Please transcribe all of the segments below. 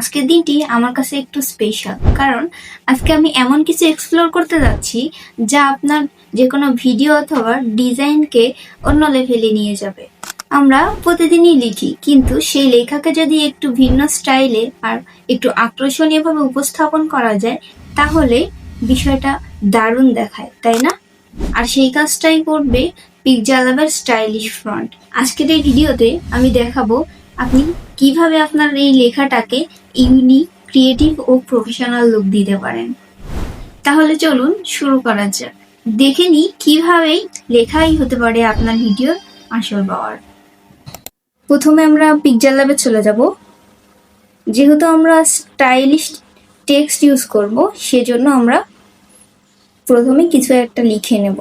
আজকের দিনটি আমার কাছে একটু স্পেশাল কারণ আজকে আমি এমন কিছু এক্সপ্লোর করতে যাচ্ছি, যা আপনার যে কোনো ভিডিও অথবা ডিজাইনকে অন্য লেভেলে নিয়ে যাবে। আমরা প্রতিদিনই লিখি, কিন্তু সেই লেখাকে যদি একটু ভিন্ন স্টাইলে আর একটু আকর্ষণীয়ভাবে উপস্থাপন করা যায়, তাহলে বিষয়টা দারুণ দেখায়, তাই না? আর সেই কাজটাই করবে পিকজালাবের স্টাইলিশ ফ্রন্ট আজকের এই ভিডিওতে আমি দেখাবো আপনি কীভাবে আপনার এই লেখাটাকে ইউনিক ক্রিয়েটিভ ও প্রফেশনাল লুক দিতে পারেন? তাহলে চলুন শুরু করা যাক। দেখে নিই কীভাবে লেখাই হতে পারে আপনার ভিডিওর আসল পাওয়ার। প্রথমে আমরা পিকচার ল্যাবে চলে যাব। যেহেতু আমরা স্টাইলিশ টেক্সট ইউজ করব, সেজন্য আমরা প্রথমে কিছু একটা লিখে নেব।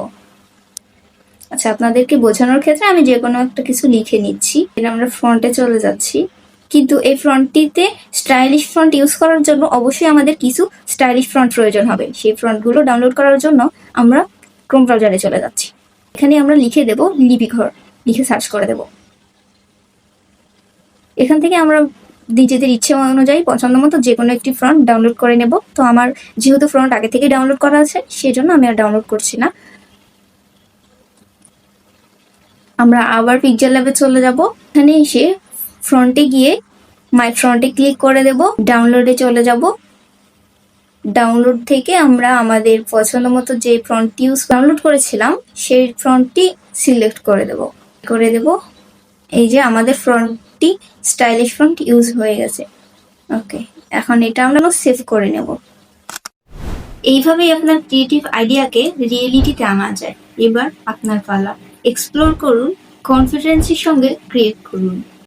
আচ্ছা আপনাদেরকে বোঝানোর ক্ষেত্রে আমি যে কোনো একটা কিছু লিখে নিচ্ছি। এটা আমরা ফ্রন্টে চলে যাচ্ছি। কিন্তু এই ফ্রন্টটিতে স্টাইলিশ ফ্রন্ট ইউজ করার জন্য অবশ্যই আমাদের কিছু স্টাইলিশ ফ্রন্ট প্রয়োজন হবে। সেই ফ্রন্টগুলো ডাউনলোড করার জন্য আমরা ক্রোম ব্রাউজারে চলে যাচ্ছি। এখানে আমরা লিখে দেব লিপিঘর লিখে সার্চ করে দেব। এখান থেকে আমরা নিজেদের ইচ্ছে অনুযায়ী পছন্দ মতো যে কোনো একটি ফ্রন্ট ডাউনলোড করে নেব। তো আমার যেহেতু ফ্রন্ট আগে থেকে ডাউনলোড করা আছে, সেজন্য আমি আর ডাউনলোড করছি না। আমরা আবার পিকচার ল্যাবে চলে যাব। এখানে এসে ফ্রন্টে গিয়ে মাই ফ্রন্টে ক্লিক করে দেব। ডাউনলোডে চলে যাব। ডাউনলোড থেকে আমরা আমাদের পছন্দ মতো যে ফ্রন্টটি ইউজ ডাউনলোড করেছিলাম, সেই ফ্রন্টটি সিলেক্ট করে দেব। করে দেব। এই যে আমাদের ফ্রন্টটি স্টাইলিশ ফ্রন্ট ইউজ হয়ে গেছে। ওকে এখন এটা আমরা সেভ করে নেব। এইভাবেই আপনার ক্রিয়েটিভ আইডিয়াকে রিয়েলিটিতে আনা যায়। এবার আপনার পালা। এক্সপ্লোর করুন কনফিডেন্সের সঙ্গে ক্রিয়েট করুন।